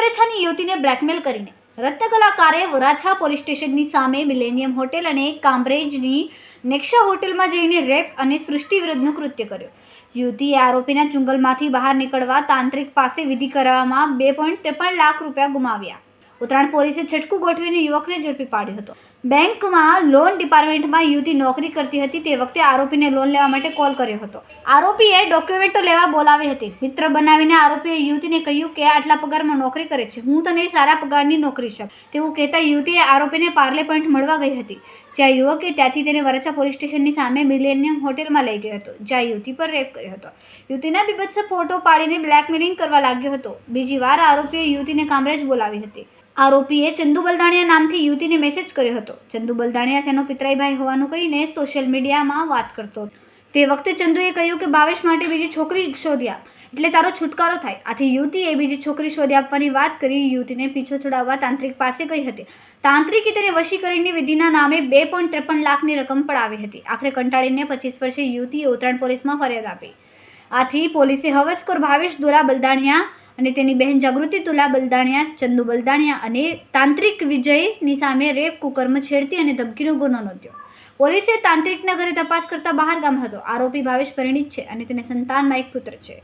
વરેછાની યુવતીને બ્લેકમેલ કરીને રત્નકલાકારે વરાછા પોલીસ સ્ટેશનની સામે મિલેનિયમ હોટેલ અને કામ્બ્રેજની નેક્ષા હોટેલમાં જઈને રેપ અને સૃષ્ટિ વિરુદ્ધનું કૃત્ય કર્યું. યુવતીએ આરોપીના ચુંગલમાંથી બહાર નીકળવા તાંત્રિક પાસે વિધિ કરવામાં બે પોઈન્ટ ત્રેપન લાખ રૂપિયા ગુમાવ્યા. ઉત્તરાયણ પોલીસે છટકું ગોઠવીને યુવકને ઝડપી પાડ્યો હતો. બેંકમાં લોન ડિપાર્ટમેન્ટમાં યુવતી નોકરી કરતી હતી તે વખતે આરોપીને લોન લેવા માટે કોલ કર્યો હતો. આરોપીએ ડોક્યુમેન્ટો લેવા બોલાવી હતી. મિત્ર બનાવીને આરોપીએ યુવતીને કહ્યું કે, આટલા પગારમાં નોકરી કરે છે. હું તને સારા પગારની નોકરી છે. તેવું કહેતા યુવતીએ આરોપીને પાર્લે પોઈન્ટ મળવા ગઈ હતી, જ્યાં યુવકે ત્યાંથી તેને વરછા પોલીસ સ્ટેશનની સામે મિલેનિયમ હોટેલમાં લઈ ગયો હતો, જ્યાં યુવતી પર રેપ કર્યો હતો. યુવતીના બીભત્સ ફોટો પાડીને બ્લેકમેલિંગ કરવા લાગ્યો હતો. બીજી વાર આરોપીએ યુવતીને કામરેજ બોલાવી હતી. આરોપીએ ચંદુ બલદાણિયા નામથી યુવતીને મેસેજ કર્યો હતો. ચંદુ બલદાણિયા તેનો પિતરાઈભાઈ હોવાનું કહીને સોશિયલ મીડિયામાં વાત કરતો તે વખતે ચંદુએ કહ્યું કે ભાવેશ માટે બીજી છોકરી શોધી આપ એટલે તારો છુટકારો થાય. આથી યુવતીએ બીજી છોકરી શોધી આપવાની વાત કરી યુવતીને પીછો છોડાવવા તાંત્રિક પાસે ગઈ હતી. તાંત્રિકે તેને વશીકરણની વિધિના નામે બે પોઈન્ટ ત્રેપન લાખની રકમ પડાવી હતી. આખરે કંટાળીને પચીસ વર્ષે યુવતીએ ઉત્તરાયણ પોલીસમાં ફરિયાદ આપી. આથી પોલીસે હવસખોર ભાવેશ દોરા બલદાણિયા અને તેની બહેન જાગૃતિ તુલા બલદાણિયા, ચંદુ બલદાણિયા અને તાંત્રિક વિજયની સામે રેપ કુકર્મ છેડતી અને ધમકીનો ગુનો નોંધ્યો. પોલીસે તાંત્રિકના ઘરે તપાસ કરતા બહાર ગામ હતો. આરોપી ભાવેશ પરિણીત છે અને તેને સંતાનમાં એક પુત્ર છે.